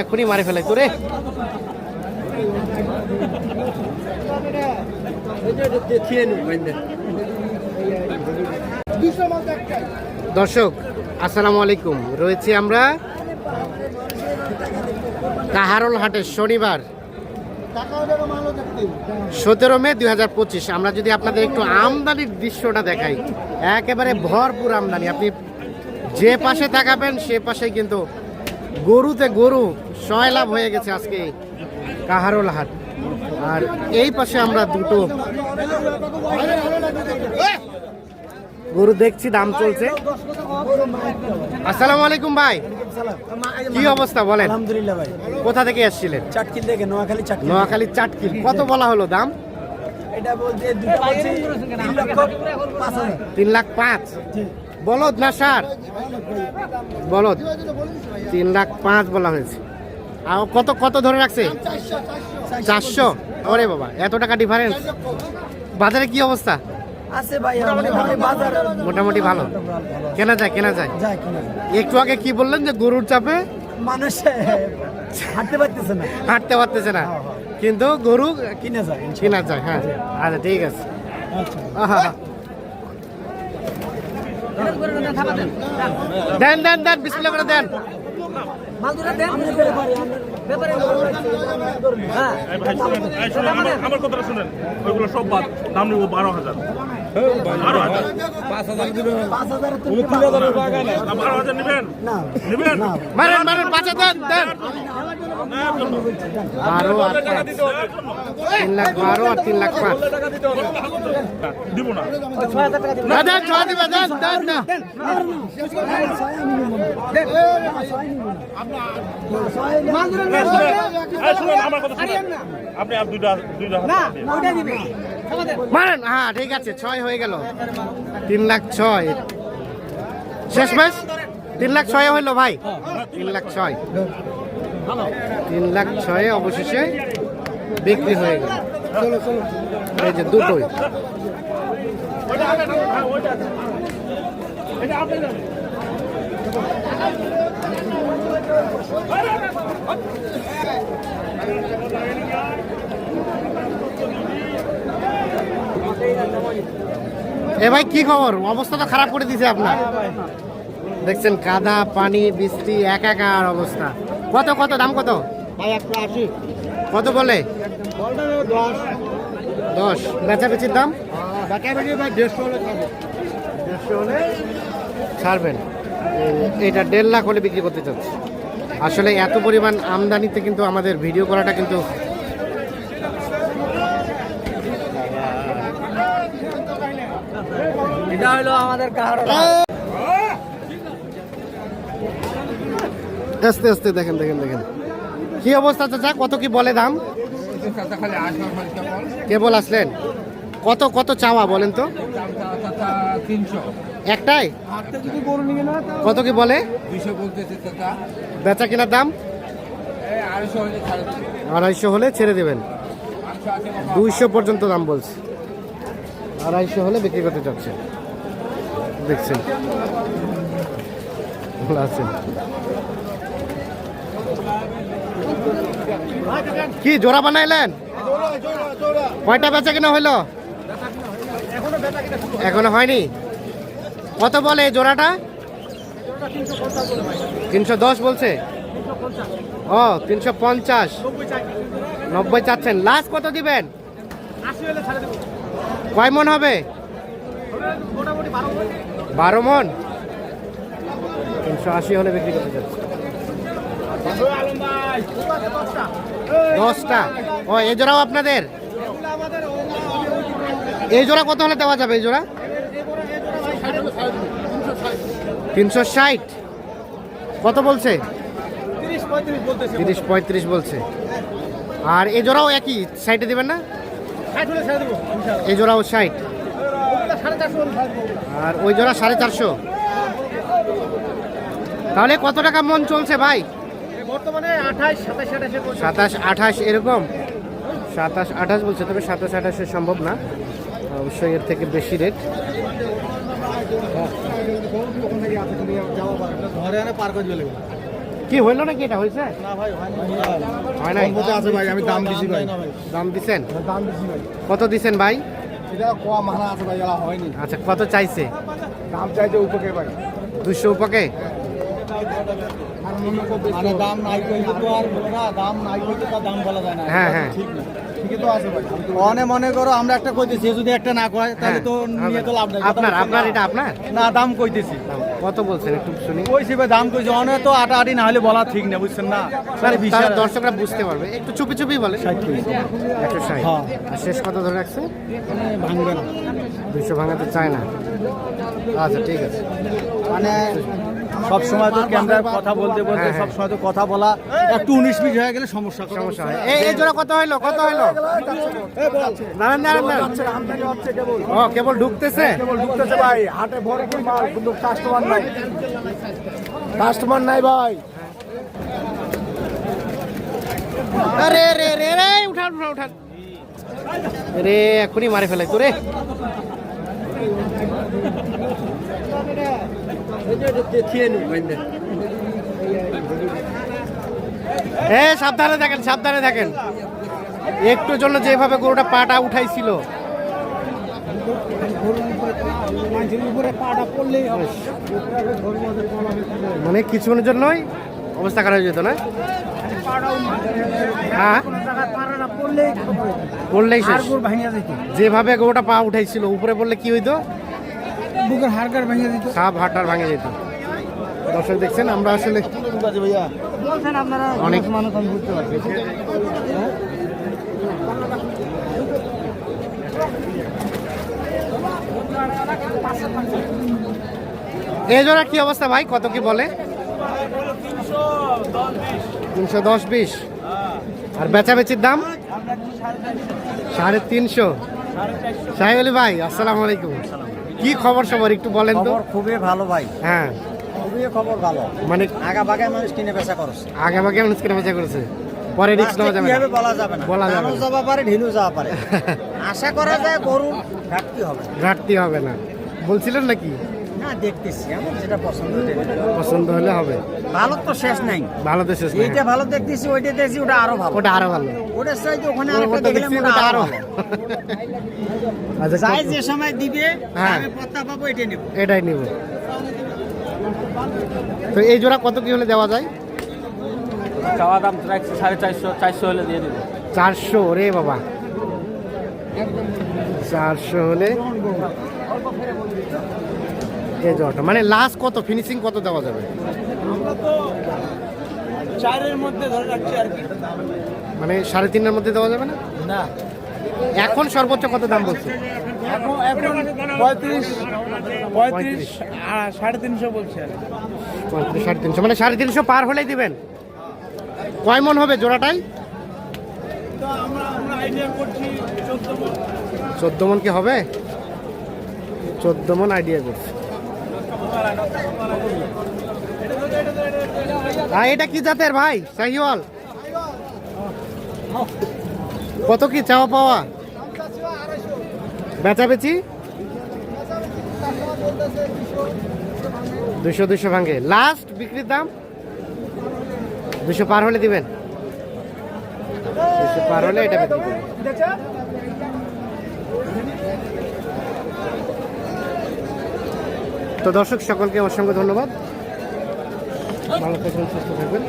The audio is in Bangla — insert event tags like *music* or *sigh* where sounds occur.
এখনই মারে দর্শক আসসালামু আলাইকুম। রয়েছে আমরা কাহারল হাটের শনিবার। সতেরো মে দুই হাজার পঁচিশ। আমরা যদি আপনাদের একটু আমদানির দৃশ্যটা দেখাই, একেবারে ভরপুর আমদানি। আপনি যে পাশে তাকাবেন, সে পাশে কিন্তু গরুতে গরু সয়লাভ হয়ে গেছে আজকে কাহারল হাট। আর এই পাশে আমরা দুটো গরু দেখছি, দাম চলছে। আসসালামু আলাইকুম ভাই। কি অবস্থা বলেন? আলহামদুলিল্লাহ ভাই। কোথা থেকে এসেছিলেন? চাটকিল দেখে নোয়াখালী চাটকিল নোয়াখালীর চাটকিল। কত বলা হলো দাম? এটা বলতে দুটো বলছে তিন লক্ষ পাঁচ হাজার। তিন লাখ পাঁচ? বলদ না বলদ। তিন লাখ পাঁচ বলা হয়েছে। আর কত কত ধরে রাখছে? চারশো ওরে বাবা এত টাকা ডিফারেন্স বাজারে কি অবস্থা? আছে ভাই মোটামুটি বাজার মোটামুটি ভালো। কেনা যায় কেনা যায়? যায় কিনা যায়। একটু আগে কি বললেন যে গরুর চাপে? মানুষ হাঁটতে পারতেছে না। হাঁটতে পারতেছে না। কিন্তু গরু কিনে যায় কেনা যায় হ্যাঁ। আচ্ছা ঠিক আছে। আচ্ছা। আহা। দেন দেন দেন বিসমিল্লাহ করে দেন। আমরা যেতে পারি, আমরা- এই ভাই শুনেন, এই শুনেন, আমার- কথাটা শুনেন ওইগুলো সব বাদ দাম নিবো বারো হাজার বারো দেন দেন আর তিন লাখ বারো আর তিন লাখ পাঁচ দিব না না, দেন দিবে দেন দেন না হ্যাঁ ঠিক আছে, ছয় হয়ে গেল। তিন লাখ ছয়। শেষ তিন লাখ ভাই? তিন লাখ ছয়। তিন লাখ ছয়ে অবশেষে বিক্রি হয়ে গেল। এই দুটোই। এ ভাই কি খবর? অবস্থা তো খারাপ করে দিছে আপনার। দেখছেন কাদা পানি বৃষ্টি একাকার অবস্থা। কত কত দাম কত? কত বলে? দশ। বেচাবেচির দাম? ছাড়বেন। এই- এটা দেড় লাখ হলে বিক্রি করতে চাচ্ছি। আসলে এত পরিমাণ আমদানিতে কিন্তু আমাদের ভিডিও করাটা কিন্তু এটা হলো আমাদের আস্তে আস্তে, দেখেন দেখেন দেখেন। কি অবস্থা, চাচা? কত কি বলে দাম? কেবল আসলেন? কত কত চাওয়া বলেন তো? একটাই? কত কি বলে? বেচা কেনার দাম? আড়াইশো হলে ছেড়ে দেবেন। দুইশো পর্যন্ত দাম বলছে। আড়াইশো হলে বিক্রি করতে চাচ্ছে। দেখছেন? আছেন? কি, জোড়া বানাইলেন? কয়টা বেচা কিনা হইল? এখনও হয়নি? কত বলে জোড়াটা? তিনশো দশ বলছে? ও, তিনশো পঞ্চাশ। নব্বই চাচ্ছেন। লাস্ট কত দিবেন? কয় মন হবে? বারো মন? তিনশো আশি হলে বিক্রি করতে যাচ্ছে দশটা। ও এই জোড়াও আপনাদের? এই জোড়া কত হলে দেওয়া যাবে এই জোড়া? তিনশো ষাট। কত বলছে? তিরিশ পঁয়ত্রিশ বলছে। আর এই জোড়াও একই? সাইডে দেবেন না? এই জোড়াও ষাট। আর ওই জোড়া সাড়ে চারশো। তাহলে কত টাকা মন চলছে ভাই? বর্তমানে সাতাশ আঠাশ এরকম? সাতাশ আঠাশ বলছে তবে সাতাশ আঠাশে সম্ভব না। অবশ্যই এর থেকে বেশি রেট কি হইল নাকি এটা? হয়েছে হয় নাই? ভাই আমি দাম দিছি ভাই। দাম দিছেন দাম দিছি ভাই। কত দিছেন ভাই? এটা কম মানা আছে ভাই এলা হয়নি আচ্ছা কত চাইছে? দাম চাইছে উপকে ভাই দুশো উপকে? মানে দাম নাই কইলে তো আর দাম নাই কইলে তো দাম বলা যায় না। হ্যাঁ, হ্যাঁ। ঠিক না মনে মনে করো আমরা একটা কইতেছি যদি একটা না কয় তাহলে তো হ্যাঁ, নিয়ে তো লাভ নাই। আপনার আপনার এটা আপনার? না দাম কইতেছি। কত বলছেন একটু শুনি। কইছি ভাই দাম কইছি অনেক তো আটা আটি না হলে বলা ঠিক না বুঝছেন না? সাড়ে বিশ দর্শকরা বুঝতে পারবে। একটু চুপি চুপি বলে। ষাট কইছি। একশো ষাট। হ্যাঁ। আর শেষ কত ধরে রাখছে? মানে ভাঙবে না। দুশো ভাঙাতে চায় না। আচ্ছা ঠিক আছে। মানে সব সময় তো ক্যামেরায় কথা বলতে বলতে হ্যাঁ, সব সময় তো কথা বলা একটু উনিশ মিনিট হয়ে গেলে সমস্যা সমস্যা হয়। এই এই জোড়া কত হইল? কত হইল? দাঁড়ান দাঁড়ান দাঁড়ান ও কেবল ঢুকতেছে? কেবল ঢুকতেছে ভাই। হাটে ভরপুর মাল কিন্তু কাস্টমার নাই। কাস্টমার নাই ভাই। আরে রে রে রে উঠান উঠান উঠান। রে এখনই মারে ফেলাই তো রে। এ, সাবধানে দেখেন সাবধানে দেখেন একটু জন্য যেভাবে গরুটা পাটা উঠাইছিল। মানে কিছুক্ষণের জন্যই অবস্থা খারাপ হয়ে যেত, না? হ্যাঁ? যেভাবে গরুটা পা উঠাইছিল, উপরে পড়লে কি হইতো? বুকের হাড়কার ভাঙিয়া যেত সাপ হাটার ভাঙে যেত। দর্শক দেখছেন আমরা আসলে অনেক মানুষ বুঝতে পারছি এই জোড়া কি অবস্থা ভাই? কত কি বলে? তিনশো দশ বিশ। আর বেচাবেচির দাম? সাড়ে তিনশো। সাহেব আলী ভাই আসসালামু আলাইকুম। কি খবর সবার একটু বলেন তো? খবর খুবই ভালো ভাই। হ্যাঁ। খুবই খবর ভালো। মানে আগা বাগায় মানুষ কিনে বেচা করছে। আগে ভাগে মানুষ কিনে বেচা করেছে। পরে রিক্স নেওয়া যাবে না। কীভাবে বলা যাবে না? বলা যাবে না। যাওয়া পারে ঢিলু যাওয়া পারে। *laughs* আশা করা যায় গরু ঘাটতি হবে। ঘাটতি হবে না। বলছিলেন নাকি? দেখতেছি আমার যেটা পছন্দ পছন্দ হলে হবে। ভালো তো শেষ নাই। ভালো তো শেষ। এইটা ভালো দেখতেছি ওইটা দেখছি ওটা আরও ভালো। ওটা আরও ভালো। ওটার চাইতে ওখানে ও- আরেকটা দেখলাম দেখছি, ওটা ওটা আরও আচ্ছা যাই যে সময় দিবে হ্যাঁ। আমি পত্তা পাবো এটা নেব। এটাই নিব। তো এই জোড়া কত কি হলে দেওয়া যায়? চাওয়া দাম সাড়ে চারশো চারশো হলে দিয়ে দেবো। চারশো রে বাবা। চারশো হলে এই জোড়াটা মানে লাস্ট কত? ফিনিশিং কত দেওয়া যাবে? চারের মধ্যে ধরে রাখছি আর কি। মানে সাড়ে তিনের মধ্যে দেওয়া যাবে না? না। এখন সর্বোচ্চ কত দাম বলছে? এখন এখন পঁয়ত্রিশ পঁয়ত্রিশ সাড়ে তিনশো বলছে পঁয়ত্রিশ সাড়ে তিনশো। মানে সাড়ে তিনশো পার হলেই দিবেন? কয় মন হবে জোড়াটাই? চোদ্দ মন। কি হবে? চোদ্দ মন আইডিয়া করছে। আর এটা কি জাতের ভাই? শাহিওয়াল। কত কি চাওয়া পাওয়া? বেচা বেচি দুশো দুশো ভাঙে। লাস্ট বিক্রির দাম? দুশো পার হলে দিবেন। পার হলে এটা তো দর্শক সকলকে অসংখ্য ধন্যবাদ। ভালো থাকবেন সুস্থ থাকবেন।